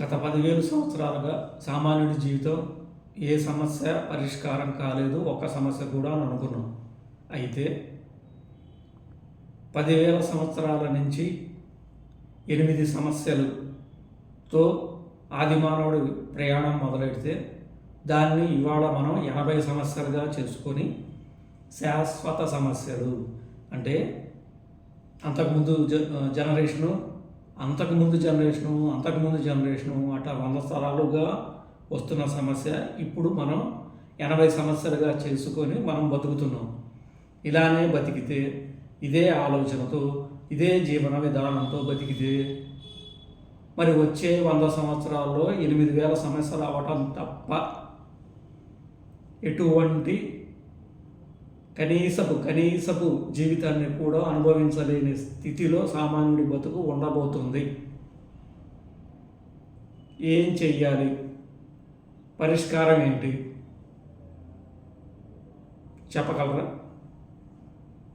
గత పదివేలు సంవత్సరాలుగా సామాన్యుడి జీవితం ఏ సమస్య పరిష్కారం కాలేదు ఒక్క సమస్య కూడా అని అనుకున్నాం. అయితే పదివేల సంవత్సరాల నుంచి ఎనిమిది సమస్యలతో ఆదిమానవుడి ప్రయాణం మొదలెడితే దాన్ని ఇవాళ మనం ఎనభై సమస్యలుగా చేసుకొని శాశ్వత సమస్యలు. అంటే అంతకుముందు జ జనరేషను అంతకుముందు జనరేషను అంతకుముందు జనరేషను అట్లా వంద తరాలుగా వస్తున్న సమస్య ఇప్పుడు మనం ఎనభై సమస్యలుగా చేసుకొని మనం బతుకుతున్నాం. ఇలానే బతికితే ఇదే ఆలోచనతో ఇదే జీవన విధానంతో బతికితే మరి వచ్చే వంద సంవత్సరాల్లో ఎనిమిది వేల సమస్యలు అవటం తప్ప ఎటువంటి కనీసపు కనీసపు జీవితాన్ని కూడా అనుభవించలేని స్థితిలో సామాన్యుడి బతుకు ఉండబోతుంది. ఏం చెయ్యాలి? పరిష్కారం ఏంటి? చెప్పగలరా?